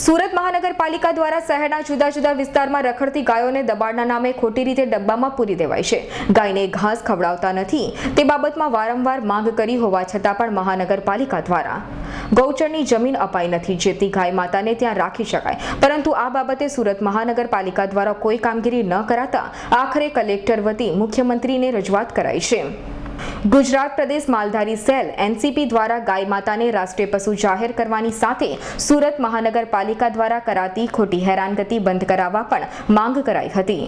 સુરત મહાનગરપાલિકા દ્વારા શહેરના જુદા જુદા વિસ્તારમાં રખડતી ગાયોને દબાણના નામે ખોટી રીતે ડબ્બામાં પૂરી દેવાય છે. ગાયને ઘાસ ખવડાવતા નથી. તે બાબતમાં વારંવાર માંગ કરી હોવા છતાં પણ મહાનગરપાલિકા દ્વારા ગૌચરની જમીન અપાઈ નથી. જેથી ગાય માતાને ત્યાં રાખી શકાય. પરંતુ આ બાબતે સુરત મહાનગરપાલિકા દ્વારા કોઈ કામગીરી ન કરાતા આખરે કલેક્ટર વતી મુખ્યમંત્રીને રજૂઆત કરાઈ છે. ગુજરાત પ્રદેશ માલધારી સેલ એનસીપી દ્વારા ગાય માતાને રાષ્ટ્રીય પશુ જાહેર કરવાની સાથે સુરત મહાનગરપાલિકા દ્વારા કરાતી ખોટી હેરાનગતિ બંધ કરાવવા પણ માંગ કરાઈ હતી.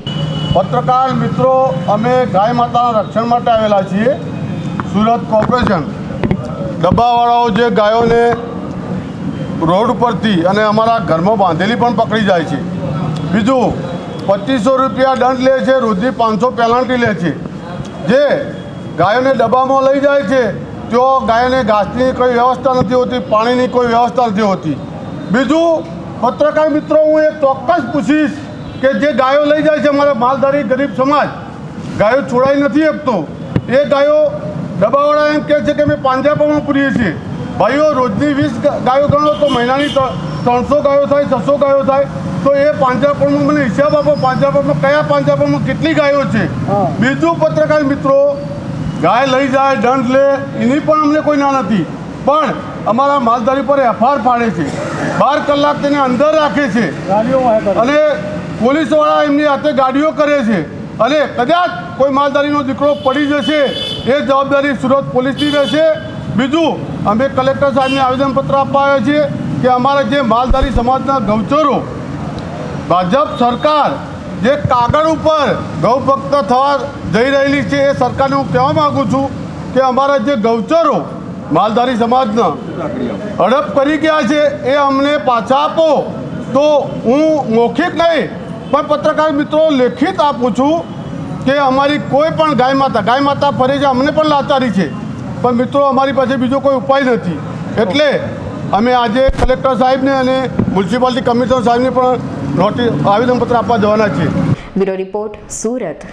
પત્રકાર મિત્રો, અમે ગાય માતાના રક્ષણ માટે આવેલા છીએ. સુરત કોર્પોરેશન ડબ્બાવાળાઓ જે ગાયોને રોડ ઉપરથી અને અમારા ઘરમાં બાંધેલી પણ પકડી જાય છે. બીજું, પચીસો રૂપિયા દંડ લે છે રોજની પાંચસો પેનાલ્ટી લે છે. જે ગાયોને ડબ્બામાં લઈ જાય છે. તો ગાયોને ઘાસની કોઈ વ્યવસ્થા નથી હોતી પાણીની કોઈ વ્યવસ્થા નથી હોતી. બીજું પત્રકાર મિત્રો હું એ ચોક્કસ પૂછીશ કે જે ગાયો લઈ જાય છે અમારા માલધારી ગરીબ સમાજ ગાયો છોડાઈ નથી આપતો એ ગાયો ડબ્બાવાળા એમ કહે છે કે અમે પાંજરાપોળમાં પૂરીએ છીએ. ભાઈઓ રોજની વીસ ગાયો ગણો તો મહિનાની ત્રણસો ગાયો થાય છસો ગાયો થાય તો એ પાંજરાપોળમાં મને હિસાબ આપો પાંજરાપોળમાં કયા પાંજરાપોળમાં કેટલી ગાયો છે? બીજું પત્રકાર મિત્રો ગાય લઈ જાય દંડ લે એની પણ અમને કોઈ ના નથી. પણ અમારા માલધારી પર એફઆર ફાડે છે. બાર કલાક તેને અંદર રાખે છે. અને પોલીસવાળા એમની હાથે ગાડીઓ કરે છે. અને કદાચ કોઈ માલધારીનો દીકરો પડી જશે એ જવાબદારી સુરત પોલીસની રહેશે. બીજું અમે કલેક્ટર સાહેબને આવેદનપત્ર આપવા આવ્યા છીએ કે અમારા જે માલધારી સમાજના ગૌચરો ભાજપ સરકાર જે કાગળ ઉપર ગૌભક્ત થવા જઈ રહેલી છે એ સરકારને હું કહેવા માગું છું કે અમારા જે ગૌચરો માલધારી સમાજના હડપ કરી ગયા છે, એ અમને પાછા આપો. તો હું મૌખિક નહીં, પણ પત્રકાર મિત્રો લેખિત આપું છું કે અમારી કોઈ પણ ગાય માતા ગાય માતા ફરે છે, અમને પણ લાચારી છે. પણ મિત્રો, અમારી પાસે બીજો કોઈ ઉપાય નથી. એટલે અમે આજે કલેક્ટર સાહેબને અને મ્યુનિસિપાલિટી કમિશનર સાહેબને પણ નોટિસ આવેદનપત્ર આપવા જવાના છીએ. Bureau report, Surat.